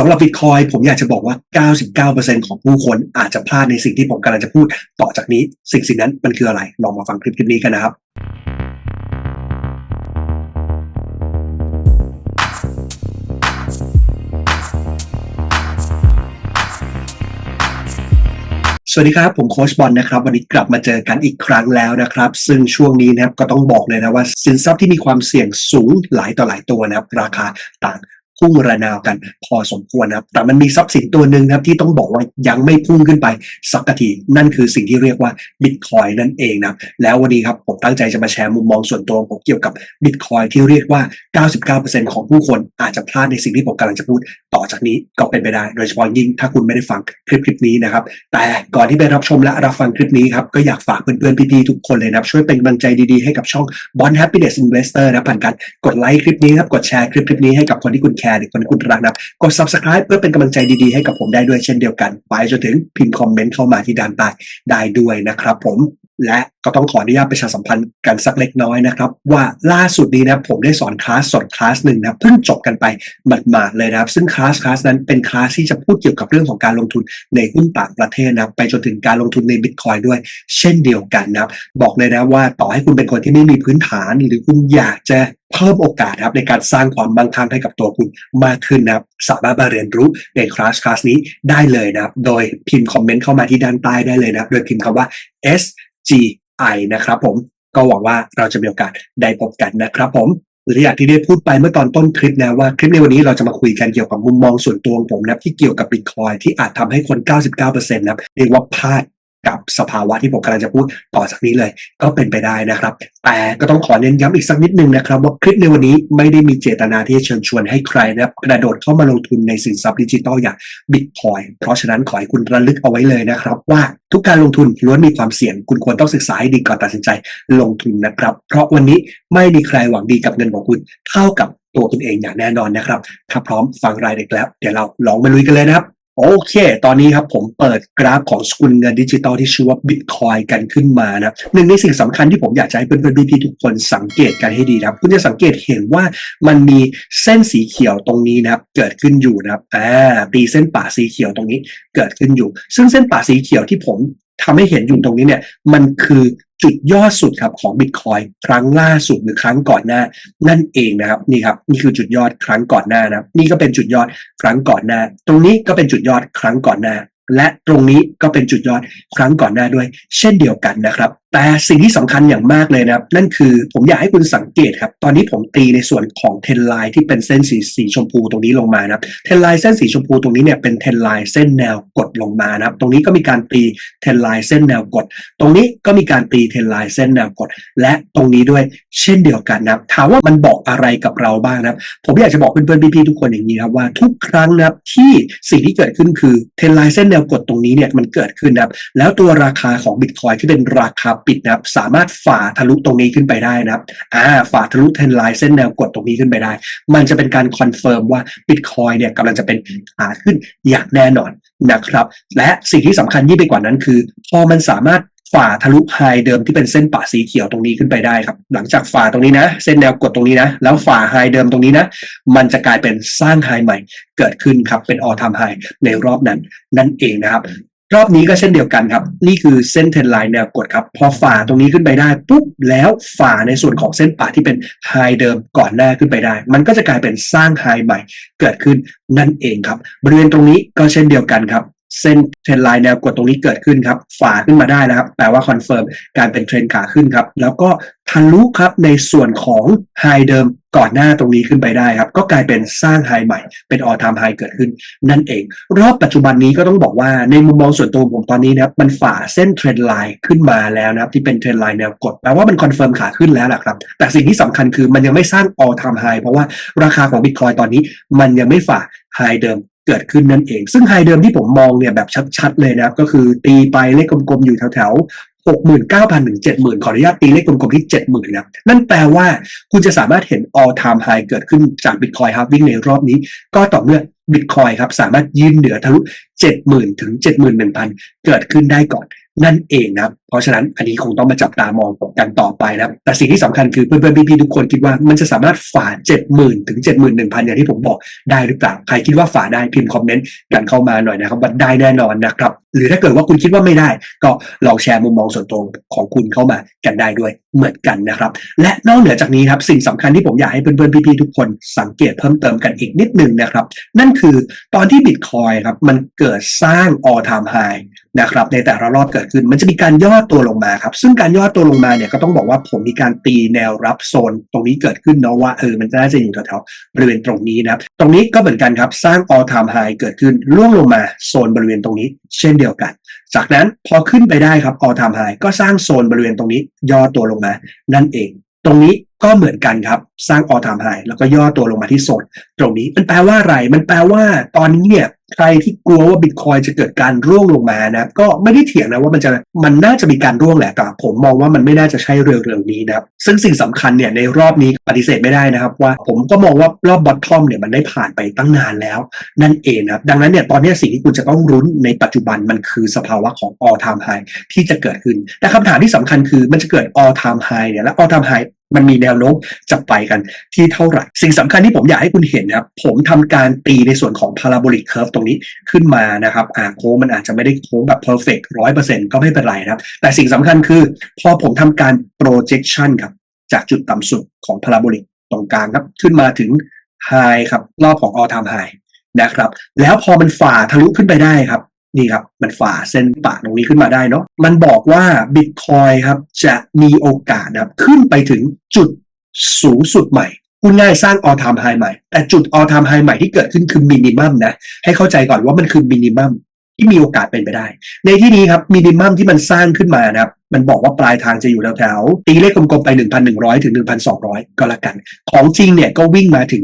สำหรับ Bitcoin ผมอยากจะบอกว่า 99%ของผู้คนอาจจะพลาดในสิ่งที่ผมกำลังจะพูดต่อจากนี้ สิ่งสิ่งนั้นมันคืออะไร ลองมาฟังคลิปคลิปนี้กันนะครับ สวัสดีครับ ผมโคชบอลนะครับ วันนี้กลับมาเจอกันอีกครั้งแล้วนะครับ ซึ่งช่วงนี้นะครับก็ต้องบอกเลยนะว่า สินทรัพย์ที่มีความเสี่ยงสูงหลายต่อหลายตัวนะครับราคาต่าง พุ่งระนาวกันพอสมควรนะครับ แต่มันมีทรัพย์สินตัวหนึ่งนะครับที่ต้องบอกว่ายังไม่พุ่งขึ้นไปสักทีนั่นคือสิ่งที่เรียกว่าบิตคอยนั่นเองนะครับแล้ววันนี้ครับผมตั้งใจจะมาแชร์มุมมองส่วนตัวของผมเกี่ยวกับบิตคอยที่เรียกว่า 99%ของผู้คนอาจจะพลาดในสิ่งที่ผมกำลังจะพูดต่อจากนี้ก็เป็นไปได้ โดยเฉพาะยิ่งถ้าคุณไม่ได้ฟังคลิปคลิปนี้นะครับ แต่ก่อนที่ไปรับชมและรับฟังคลิปนี้ครับ ก็อยากฝากเพื่อนๆ พี่ๆ ทุกคนเลยนะครับ ช่วยเป็นกำลังใจดีๆ ให้กับช่อง Bond Happiness Investor นะผ่านการกดไลค์คลิปนี้ครับ กดแชร์คลิปคลิปนี้ให้กับคนที่คุณแคร์หรือคนที่คุณรักนะกด subscribe เพื่อเป็นกำลังใจดีๆ ให้กับผมได้ด้วยเช่นเดียวกัน ไปจนถึงพิมพ์คอมเมนต์เข้ามาที่ด้านใต้ได้ด้วยนะครับผม และก็ต้องขออนุญาตประชาสัมพันธ์กันสักเล็กน้อยนะครับ ว่าล่าสุดนี้นะผมได้สอนคลาสสดคลาสหนึ่งนะเพิ่งจบกันไปหมาดๆเลยนะครับ ซึ่งคลาสคลาสนั้นเป็นคลาสที่จะพูดเกี่ยวกับเรื่องของการลงทุนในหุ้นต่างประเทศนะไปจนถึงการลงทุนในบิตคอยด้วย เช่นเดียวกันนะครับบอกเลยนะว่าต่อให้คุณเป็นคนที่ไม่มีพื้นฐาน หรือคุณอยากจะเพิ่มโอกาสครับในการสร้างความมั่งคั่งให้กับตัวคุณมากขึ้นนะครับสามารถมาเรียนรู้ในคลาสคลาสนี้ได้เลยนะครับ โดยพิมพ์คอมเมนต์เข้ามาที่ด้านใต้ได้เลยนะโดยพิมพ์คำว่า S G I นะครับผมก็หวังว่าเราจะมีโอกาสได้พบกันนะครับผมหรืออย่างที่ได้พูดไปเมื่อตอนต้นคลิปนะว่าคลิปในวันนี้เราจะมาคุยกันเกี่ยวกับมุมมองส่วนตัวของผมนะที่เกี่ยวกับบิตคอยที่อาจทำให้คน 99%นะเรียกว่าพลาด กับสภาวะที่ผมกำลังจะพูดต่อจากนี้เลย ก็เป็นไปได้นะครับ แต่ก็ต้องขอเน้นย้ำอีกสักนิดนึงนะครับ ว่าคลิปในวันนี้ไม่ได้มีเจตนาที่จะเชิญชวนให้ใครนะครับกระโดดเข้ามาลงทุนในสินทรัพย์ดิจิทัลอย่างบิตคอยเพราะฉะนั้นขอให้คุณระลึกเอาไว้เลยนะครับ ว่าทุกการลงทุนล้วนมีความเสี่ยง คุณควรต้องศึกษาให้ดีก่อนตัดสินใจลงทุนนะครับ เพราะวันนี้ไม่มีใครหวังดีกับเงินของคุณเท่ากับตัวคุณเองอย่างแน่นอนนะครับถ้าพร้อมฟังรายละเอียดแล้ว เดี๋ยวเราลองมาลุยกันเลยนะครับ โอเค ตอนนี้ครับผมเปิดกราฟของสกุลเงินดิจิตอลที่ชื่อว่าบิตคอยกันขึ้นมานะหนึ่งในสิ่งสำคัญที่ผมอยากจะให้เพื่อนๆพี่ๆทุกคนสังเกตกันให้ดีนะครับ คุณจะสังเกตเห็นว่ามันมีเส้นสีเขียวตรงนี้นะครับ เกิดขึ้นอยู่นะครับอ่าตีเส้นป่าสีเขียวตรงนี้เกิดขึ้นอยู่ ซึ่งเส้นป่าสีเขียวที่ผม ทำให้เห็นอยู่ตรงนี้เนี่ยมันคือจุดยอดสุดครับของบิตคอยครั้งล่าสุดหรือครั้งก่อนหน้า นั่นเองนะครับนี่ครับนี่คือจุดยอดครั้งก่อนหน้านะนี่ก็เป็นจุดยอดครั้งก่อนหน้า ตรงนี้ก็เป็นจุดยอดครั้งก่อนหน้า และตรงนี้ก็เป็นจุดยอดครั้งก่อนหน้าด้วย เช่นเดียวกันนะครับ แต่สิ่งที่สำคัญอย่างมากเลยนะครับ นั่นคือผมอยากให้คุณสังเกตครับ ตอนนี้ผมตีในส่วนของเทนไลน์ที่เป็นเส้นสีสีชมพูตรงนี้ลงมานะครับเทนไลน์เส้นสีชมพูตรงนี้เนี่ยเป็นเทนไลน์เส้นแนวกดลงมานะครับ ตรงนี้ก็มีการตีเทนไลน์เส้นแนวกด ตรงนี้ก็มีการตีเทนไลน์เส้นแนวกด และตรงนี้ด้วยเช่นเดียวกันนะครับถามว่ามันบอกอะไรกับเราบ้างนะครับ ผมอยากจะบอกเพื่อนๆพี่ๆทุกคนอย่างนี้ครับว่าทุกครั้งนะครับที่สิ่งที่เกิดขึ้นคือเทนไลน์เส้นแนวกดตรงนี้เนี่ยมันเกิดขึ้นนะครับ แล้วตัวราคาของบิตคอยที่เป็นราคาปิดนะครับ สามารถฝ่าทะลุตรงนี้ขึ้นไปได้นะครับ อ่า ฝ่าทะลุเทนไลน์เส้นแนวกดตรงนี้ขึ้นไปได้ มันจะเป็นการคอนเฟิร์มว่าบิตคอยเนี่ยกำลังจะเป็นขาขึ้นอย่างแน่นอนนะครับ และสิ่งที่สำคัญยิ่งไปกว่านั้นคือ พอมันสามารถ ฝ่าทะลุไฮเดิมที่เป็นเส้นป่าสีเขียวตรงนี้ขึ้นไปได้ครับ หลังจากฝ่าตรงนี้นะ เส้นแนวกดตรงนี้นะ แล้วฝ่าไฮเดิมตรงนี้นะ มันจะกลายเป็นสร้างไฮใหม่ เกิดขึ้นครับเป็นออทามไฮในรอบนั้นนั่นเองนะครับ รอบนี้ก็เช่นเดียวกันครับ นี่คือเส้นเทรนไลน์แนวกดครับ พอฝ่าตรงนี้ขึ้นไปได้ปุ๊บแล้วฝ่าในส่วนของเส้นป่าที่เป็นไฮเดิมก่อนหน้าขึ้นไปได้ มันก็จะกลายเป็นสร้างไฮใหม่ เกิดขึ้นนั่นเองครับ บริเวณตรงนี้ก็เช่นเดียวกันครับ เส้นเทรนไลน์แนวกดตรงนี้เกิดขึ้นครับฝ่าขึ้นมาได้นะครับ แปลว่าคอนเฟิร์มการเป็นเทรนขาขึ้นครับ แล้วก็ทะลุครับในส่วนของไฮเดิมก่อนหน้าตรงนี้ขึ้นไปได้ครับ ก็กลายเป็นสร้างไฮใหม่ เป็นออทามไฮเกิดขึ้น นั่นเอง รอบปัจจุบันนี้ก็ต้องบอกว่าในมุมมองส่วนตัวผมตอนนี้นะครับ มันฝ่าเส้นเทรนไลน์ขึ้นมาแล้วนะครับ ที่เป็นเทรนไลน์แนวกดแปลว่ามันคอนเฟิร์มขาขึ้นแล้วแหละครับ แต่สิ่งที่สำคัญคือมันยังไม่สร้างออทามไฮเพราะว่าราคาของบิตคอยตอนนี้มันยังไม่ฝ่าไฮเดิม เกิดขึ้นนั่นเอง ซึ่งไฮเดิมที่ผมมองเนี่ยแบบชัดๆเลยนะครับ ก็คือตีไปเลขกลมๆอยู่แถวๆหกหมื่นเก้าพันถึงเจ็ดหมื่นขออนุญาตตีเลขกลมๆที่เจ็ดหมื่นนะนั่นแปลว่าคุณจะสามารถเห็น all time high เกิดขึ้นจาก Bitcoin halving ในรอบนี้ ก็ต่อเมื่อ Bitcoin ครับสามารถยืนเหนือทะลุ 70,000 ถึง 71,000 เกิดขึ้นได้ก่อน นั่นเองนะครับเพราะฉะนั้นอันนี้คงต้องมาจับตามองกันต่อไปนะครับแต่สิ่งที่สำคัญคือเพื่อนๆพี่ๆทุกคนคิดว่ามันจะสามารถฝ่า 70,000 ถึง 71,000 อย่างที่ผมบอกได้หรือเปล่า ใครคิดว่าฝ่าได้พิมพ์คอมเมนต์กันเข้ามาหน่อยนะครับว่าได้แน่นอนนะครับ หรือถ้าเกิดว่าคุณคิดว่าไม่ได้ ก็ลองแชร์มุมมองส่วนตรงของคุณเข้ามากันได้ด้วยเหมือนกันนะครับ และนอกเหนือจากนี้ครับสิ่งสำคัญที่ผมอยากให้เพื่อนๆพี่ๆทุกคนสังเกตเพิ่มเติมกันอีกนิดนึงนะครับ นั่นคือตอนที่บิตคอยครับมันเกิดสร้าง all time high นะครับในแต่ละรอบเกิดขึ้นมันจะมีการย่อตัวลงมาครับ ซึ่งการย่อตัวลงมาเนี่ยก็ต้องบอกว่าผมมีการตีแนวรับโซนตรงนี้เกิดขึ้นเนาะว่าเออมันน่าจะอยู่แถวๆบริเวณตรงนี้นะครับตรงนี้ก็เหมือนกันครับสร้าง all time high เกิดขึ้นล่วงลงมาโซนบริเวณตรงนี้ เช่นเดียวกัน จากนั้นพอขึ้นไปได้ครับ all time high ก็สร้างโซนบริเวณตรงนี้ย่อตัวลงมา นั่นเอง ตรงนี้ก็เหมือนกันครับสร้าง all time high แล้วก็ย่อตัวลงมาที่โซนตรงนี้มันแปลว่าอะไรมันแปลว่าตอนนี้เนี่ย ใครที่กลัวว่าบิตคอยจะเกิดการร่วงลงมานะ ก็ไม่ได้เถียงนะว่ามันจะมันน่าจะมีการร่วงแหละแต่ผมมองว่ามันไม่น่าจะใช่เร็วๆนี้นะครับซึ่งสิ่งสำคัญเนี่ยในรอบนี้ปฏิเสธไม่ได้นะครับ ว่าผมก็มองว่ารอบบอททอมเนี่ยมันได้ผ่านไปตั้งนานแล้ว นั่นเองนะครับดังนั้นเนี่ยตอนนี้สิ่งที่คุณจะต้องรุ้นในปัจจุบันมันคือสภาวะของ all time high ที่จะเกิดขึ้น แต่คำถามที่สำคัญคือมันจะเกิด all time high เนี่ยและ all time high มันมีแนวโน้มจะไปกันที่เท่าไหร่ สิ่งสำคัญที่ผมอยากให้คุณเห็นนะครับผมทำการตีในส่วนของ parabolic curve ตรงนี้ขึ้นมานะครับอ่าโค้งมันอาจจะไม่ได้โค้งแบบ perfect ร้อยเปอร์เซ็นก็ไม่เป็นไรนะครับ แต่สิ่งสำคัญคือพอผมทำการ projection ครับ จากจุดต่ำสุดของ parabolic ตรงกลางครับ ขึ้นมาถึง high ครับ รอบของ all time high นะครับ แล้วพอมันฝ่าทะลุขึ้นไปได้ครับนี่ครับ มันฝ่าเส้นปะตรงนี้ขึ้นมาได้เนาะมันบอกว่า Bitcoin ครับ จะมีโอกาสนะครับ ขึ้นไปถึงจุดสูงสุดใหม่ พูดง่ายสร้าง all time high ใหม่ แต่จุด all time high ใหม่ที่เกิดขึ้นคือ minimum นะ ให้เข้าใจก่อนว่ามันคือ minimum ที่มีโอกาสเป็นไปได้ ในที่นี้ครับ minimum ที่มันสร้างขึ้นมานะครับ มันบอกว่าปลายทางจะอยู่แถวๆตีเลขกลมๆไป 1,100 ถึง 1,200 ก็แล้วกัน ของจริงเนี่ยก็วิ่งมาถึง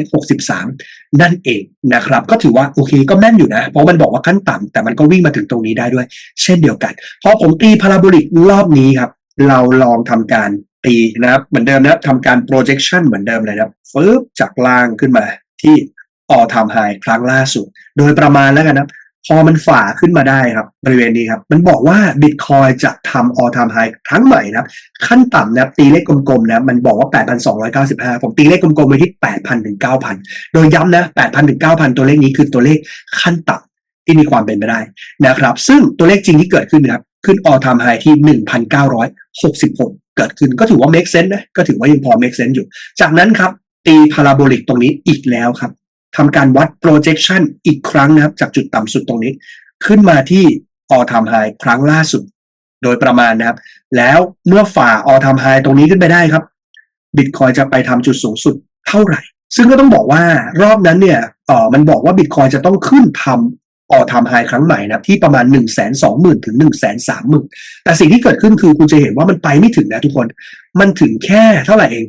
1,163 นั่นเองนะครับ ก็ถือว่าโอเคก็แม่นอยู่นะ เพราะมันบอกว่าขั้นต่ำแต่มันก็วิ่งมาถึงตรงนี้ได้ด้วย เช่นเดียวกันพอผมตีพาราโบลิกรอบนี้ครับเราลองทำการ ตีนะครับ เหมือนเดิมนะครับทำการ projection เหมือนเดิมเลยนะครับฟึบจากล่างขึ้นมาที่ all time high ครั้งล่าสุด โดยประมาณแล้วกันนะพอมันฝ่าขึ้นมาได้ครับ บริเวณนี้ครับ มันบอกว่า Bitcoin จะทำ all time high ครั้งใหม่นะครับขั้นต่ำนะตีเลขกลมๆนะมันบอกว่า 8,295 ผมตีเลขกลมๆไปที่ 8,000 ถึง 9,000 โดยย้ำนะ 8,000 ถึง 9,000 ตัวเลขนี้คือตัวเลขขั้นต่ำที่มีความเป็นไปได้นะครับ ซึ่งตัวเลขจริงที่เกิดขึ้นนะครับ ขึ้น all time high ที่ 1,966 เกิดขึ้นก็ถือว่า make sense นะก็ถือว่ายังพอ make sense อยู่ จากนั้นครับ ตีพาราโบลิกตรงนี้อีกแล้วครับทำการวัด projection อีกครั้งนะครับ จากจุดต่ำสุดตรงนี้ ขึ้นมาที่ all time high ครั้งล่าสุด โดยประมาณนะครับ แล้วเมื่อฝ่า all time high ตรงนี้ขึ้นไปได้ครับ Bitcoin จะไปทำจุดสูงสุดเท่าไหร่ ซึ่งก็ต้องบอกว่ารอบนั้นเนี่ยเออมันบอกว่า Bitcoin จะต้องขึ้นทำ all time high ครั้งใหม่นะที่ประมาณ 1 2 0 0 0 0ถึง1 3 0 0 0 0 แต่สิ่งที่เกิดขึ้นคือคุณจะเห็นว่ามันไปไม่ถึงนะทุกคน มันถึงแค่เท่าไหร่เอง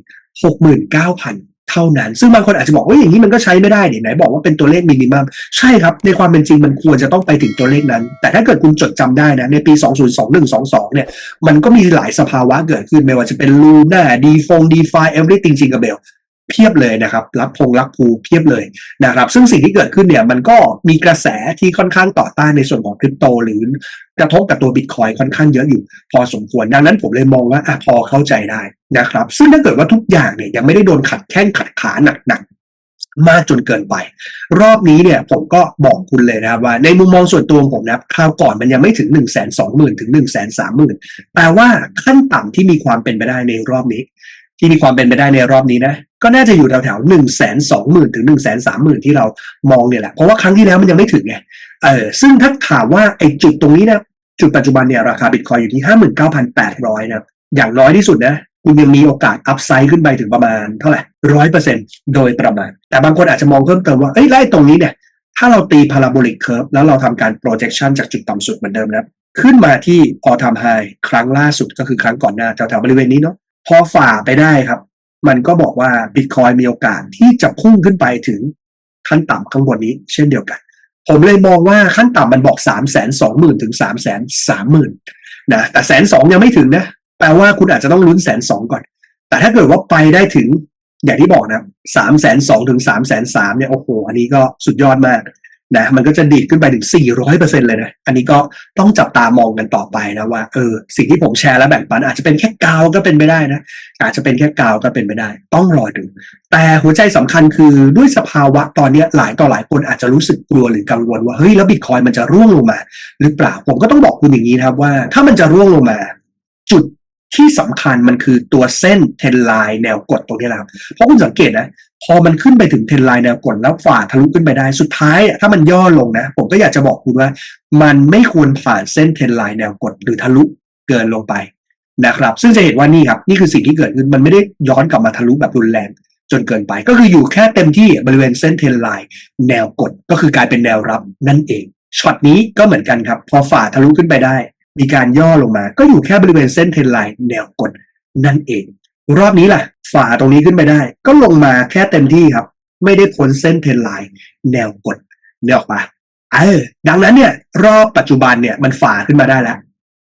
69,000 เท่านั้น ซึ่งบางคนอาจจะบอกว่าอย่างนี้มันก็ใช้ไม่ได้เนี่ยไหนบอกว่าเป็นตัวเลขมินิมัมใช่ครับ ในความเป็นจริงมันควรจะต้องไปถึงตัวเลขนั้น แต่ถ้าเกิดคุณจดจำได้นะในปี 2021-22 เนี่ยมันก็มีหลายสภาวะเกิดขึ้นไม่ว่าจะเป็นลูน่าดีฟงดีฟา everything จริงกับเบล เพียบเลยนะครับรับพงรับภูเพียบเลยนะครับซึ่งสิ่งที่เกิดขึ้นเนี่ยมันก็มีกระแสที่ค่อนข้างต่อต้านในส่วนของคริปโตหรือกระทบกับตัวบิตคอยค่อนข้างเยอะอยู่ พอสมควรดังนั้นผมเลยมองว่าอะพอเข้าใจได้นะครับ ซึ่งถ้าเกิดว่าทุกอย่างเนี่ยยังไม่ได้โดนขัดแข้งขัดขาหนักๆมากจนเกินไป รอบนี้เนี่ยผมก็บอกคุณเลยนะครับว่า ในมุมมองส่วนตัวของผมนะครับคราวก่อนมันยังไม่ถึง 1 2 0 0 0 0 ถึง 1 3 0 0 0 0 แปลว่าขั้นต่ำที่มีความเป็นไปได้ในรอบนี้ ที่มีความเป็นไปได้ในรอบนี้นะ ก็น่าจะอยู่แถวๆหนึ่งแสนสองหมื่นถึงหนึ่งแสนสามหมื่นที่เรามองเนี่ยแหละ เพราะว่าครั้งที่แล้วมันยังไม่ถึงไง เออ ซึ่งถ้าถามว่าไอ้จุดตรงนี้นะ จุดปัจจุบันเนี่ยราคาบิตคอยอยู่ที่ห้าหมื่นเก้าพันแปดร้อยนะ อย่างน้อยที่สุดนะ คุณยังมีโอกาสอัพไซด์ขึ้นไปถึงประมาณเท่าไหร่ร้อยเปอร์เซ็นโดยประมาณ แต่บางคนอาจจะมองเพิ่มเติมว่า เอ้ยไล่ตรงนี้เนี่ย ถ้าเราตี parabolic curve แล้วเราทำการ projection จากจุดต่ำสุดเหมือนเดิมนะ ขึ้นมาที่ all time high ครั้งล่าสุดก็คือครั้งก่อนหน้าแถวๆบริเวณนี้เนาะ พอฝ่าไปได้ครับ มันก็บอกว่า Bitcoin มีโอกาสที่จะพุ่งขึ้นไปถึงขั้นต่ำข้างบนนี้ เช่นเดียวกัน ผมเลยมองว่าขั้นต่ำมันบอกสามแสนสองหมื่นถึงสามแสนสามหมื่นนะแต่แสนสองยังไม่ถึงนะแปลว่าคุณอาจจะต้องลุ้นแสนสองก่อน แต่ถ้าเกิดว่าไปได้ถึงอย่างที่บอกนะสามแสนสองถึงสามแสนสามเนี่ยโอ้โห อันนี้ก็สุดยอดมาก นะมันก็จะดีดขึ้นไปถึง 400%เลยนะ อันนี้ก็ต้องจับตามองกันต่อไปนะว่าเออสิ่งที่ผมแชร์และแบ่งปัน อาจจะเป็นแค่กาวก็เป็นไปได้นะ อาจจะเป็นแค่กาวก็เป็นไปได้ ต้องรอดู แต่หัวใจสำคัญคือด้วยสภาวะตอนนี้หลายต่อหลายคนอาจจะรู้สึกกลัวหรือกังวลว่าเฮ้ยแล้วบิตคอยมันจะร่วงลงมา หรือเปล่าผมก็ต้องบอกคุณอย่างนี้นะครับว่า ถ้ามันจะร่วงลงมา ที่สำคัญมันคือตัวเส้นเทนไลน์แนวกดตรงนี้แหละครับเพราะคุณสังเกตนะพอมันขึ้นไปถึงเทนไลน์แนวกดแล้วฝ่าทะลุขึ้นไปได้สุดท้าย ถ้ามันย่อลงนะ ผมก็อยากจะบอกคุณว่า มันไม่ควรผ่านเส้นเทนไลน์แนวกดหรือทะลุเกินลงไปนะครับ ซึ่งจะเห็นว่านี่ครับนี่คือสิ่งที่เกิดขึ้นมันไม่ได้ย้อนกลับมาทะลุแบบรุนแรงจนเกินไปก็คืออยู่แค่เต็มที่บริเวณเส้นเทนไลน์แนวกดก็คือกลายเป็นแนวรับนั่นเองช็อตนี้ก็เหมือนกันครับ พอฝ่าทะลุขึ้นไปได้ มีการย่อลงมา ก็อยู่แค่บริเวณเส้นเทนไลน์แนวกดนั่นเอง รอบนี้ล่ะ ฝ่าตรงนี้ขึ้นไปได้ ก็ลงมาแค่เต็มที่ครับ ไม่ได้พ้นเส้นเทนไลน์แนวกดเนี่ยออกมาเออดังนั้นเนี่ย รอบปัจจุบันเนี่ยมันฝ่าขึ้นมาได้แล้ว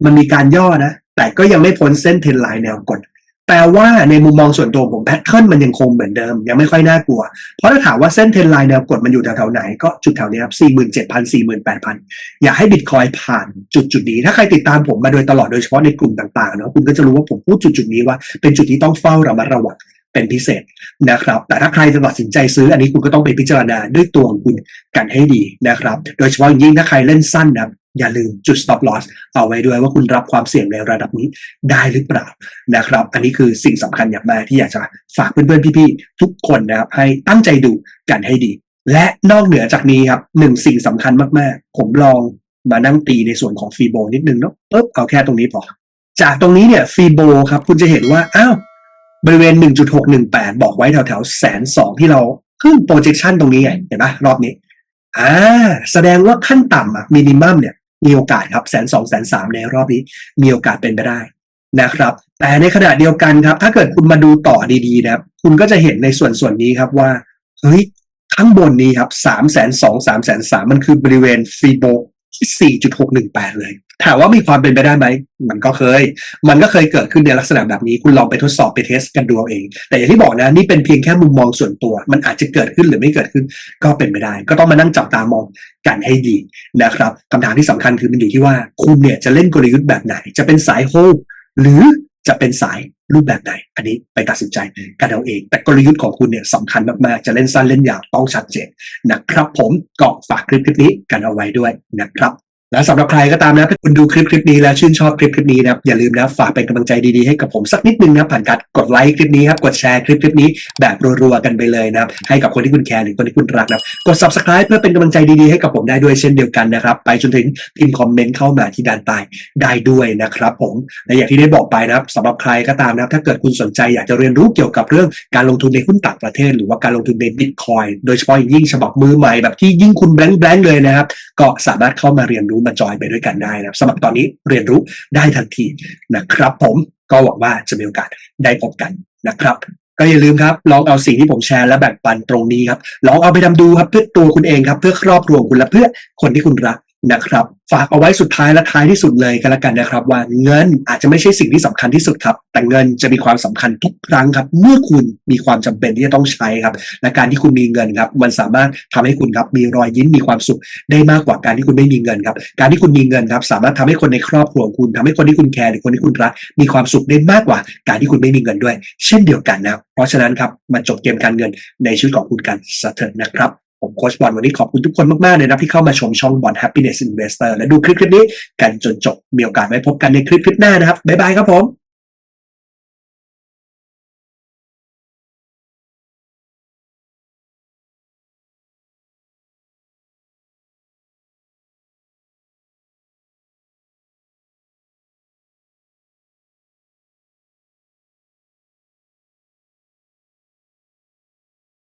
มันมีการย่อนะ แต่ก็ยังไม่พ้นเส้นเทนไลน์แนวกด แปลว่าในมุมมองส่วนตัวผมแพทเทิร์นมันยังคงเหมือนเดิม ยังไม่ค่อยน่ากลัว เพราะถ้าถามว่าเส้นเทรนไลน์แนวกดมันอยู่แถวๆไหน ก็จุดแถวนี้ครับสี่หมื่นเจ็ดพันสี่หมื่นแปดพันอย่าให้บิตคอยผ่านจุดจุดนี้ ถ้าใครติดตามผมมาโดยตลอดโดยเฉพาะในกลุ่มต่างๆเนาะคุณก็จะรู้ว่าผมพูดจุดจุดนี้ว่าเป็นจุดที่ต้องเฝ้าระมัดระวังเป็นพิเศษนะครับ แต่ถ้าใครจะตัดสินใจซื้ออันนี้คุณก็ต้องไปพิจารณาด้วยตัวของคุณกันให้ดีนะครับ โดยเฉพาะยิ่งถ้าใครเล่นสั้นนะ อย่าลืมจุด stop loss เอาไว้ด้วยว่าคุณรับความเสี่ยงในระดับนี้ได้หรือเปล่านะครับ อันนี้คือสิ่งสำคัญอย่างมากที่อยากจะฝากเพื่อนๆพี่ๆทุกคนนะครับให้ตั้งใจดูกันให้ดี และนอกเหนือจากนี้ครับหนึ่งสิ่งสำคัญมากๆ ผมลองมานั่งตีในส่วนของฟีโบนิดนึงเนาะปึ๊บเอาแค่ตรงนี้พอจากตรงนี้เนี่ยฟีโบครับคุณจะเห็นว่าอ้าวบริเวณ 1.618 บอกไว้แถวแถวแสนสองที่เราขึ้น projection ตรงนี้ไงเห็นปะรอบนี้อ่าแสดงว่าขั้นต่ำอะมินิมัมเนี่ย มีโอกาสครับแสนสองแสนสามในรอบนี้ มีโอกาสเป็นไปได้นะครับ แต่ในขณะเดียวกันครับ ถ้าเกิดคุณมาดูต่อดีๆนะครับ คุณก็จะเห็นในส่วนส่วนนี้ครับว่าเฮ้ยข้างบนนี้ครับสามแสนสองสามแสนสามมันคือบริเวณฟีโบ 4.618 เลย ถามว่ามีความเป็นไปได้ไหม มันก็เคย มันก็เคยเกิดขึ้นในลักษณะแบบนี้ คุณลองไปทดสอบไปเทสกันดูเอาเอง แต่อย่างที่บอกนะ นี่เป็นเพียงแค่มุมมองส่วนตัว มันอาจจะเกิดขึ้นหรือไม่เกิดขึ้น ก็เป็นไปได้ ก็ต้องมานั่งจับตามองกันให้ดีนะครับคำถามที่สำคัญคือมันอยู่ที่ว่าคุณเนี่ยจะเล่นกลยุทธ์แบบไหน จะเป็นสายโฮลหรือ จะเป็นสายรูปแบบไหน อันนี้ไปตัดสินใจกันเอาเอง แต่กลยุทธ์ของคุณเนี่ยสำคัญมากๆ จะเล่นสั้นเล่นยาวต้องชัดเจนนะครับผมก็ฝากคลิปคลิปนี้กันเอาไว้ด้วยนะครับ และสำหรับใครก็ตามนะถ้าคุณดูคลิปคลิปนี้แล้วชื่นชอบคลิปคลิปนี้นะครับอย่าลืมนะฝากเป็นกำลังใจดีๆให้กับผมสักนิดนึงนะผ่านการกดไลค์คลิปนี้ครับกดแชร์คลิปคลิปนี้แบบรัวๆกันไปเลยนะครับให้กับคนที่คุณแคร์หรือคนที่คุณรักนะกด subscribe เพื่อเป็นกำลังใจดีๆให้กับผมได้ด้วยเช่นเดียวกันนะครับไปจนถึงพิมพ์คอมเมนต์เข้ามาที่ด้านใต้ได้ด้วยนะครับผมและอย่างที่ได้บอกไปนะครับสำหรับใครก็ตามนะครับถ้าเกิดคุณสนใจอยากจะเรียนรู้เกี่ยวกับเรื่องการลงทุนในหุ้นต่างประเทศ หรือว่าการลงทุนในบิตคอยโดยเฉพาะอย่างยิ่งฉบับมือใหม่แบบที่ยิ่งคุณแบงค์แบงค์เลยนะครับก็สามารถเข้ามาเรียนรู้มาจอยไปด้วยกันได้นะครับสมัครตอนนี้เรียนรู้ได้ทันทีนะครับ ผมก็หวังว่าจะมีโอกาสได้พบกันนะครับก็อย่าลืมครับลองเอาสิ่งที่ผมแชร์และแบ่งปันตรงนี้ครับลองเอาไปทำดูครับเพื่อตัวคุณเองครับ เพื่อครอบครัวคุณและเพื่อคนที่คุณรัก นะครับ ฝากเอาไว้สุดท้ายและท้ายที่สุดเลยกันละกันนะครับ ว่าเงินอาจจะไม่ใช่สิ่งที่สำคัญที่สุดครับ แต่เงินจะมีความสำคัญทุกครั้งครับ เมื่อคุณมีความจำเป็นที่จะต้องใช้ครับ และการที่คุณมีเงินครับ มันสามารถทำให้คุณครับมีรอยยิ้มมีความสุขได้มากกว่าการที่คุณไม่มีเงินครับ การที่คุณมีเงินครับ สามารถทำให้คนในครอบครัวคุณทำให้คนที่คุณแคร์หรือคนที่คุณรักมีความสุขได้มากกว่า การที่คุณไม่มีเงินด้วย เช่นเดียวกันนะเพราะฉะนั้นครับมาจบเกมการเงินในชีวิตของคุณกันสักเถิดนะครับ ผมโค้ชบอลวันนี้ขอบคุณทุกคนมาก ๆ เลยนะที่เข้ามาชมช่องบอล Happiness Investor และดูคลิปคลิปนี้กันจนจบมีโอกาสไว้พบกันในคลิปคลิปหน้านะครับ บ๊ายบายครับผม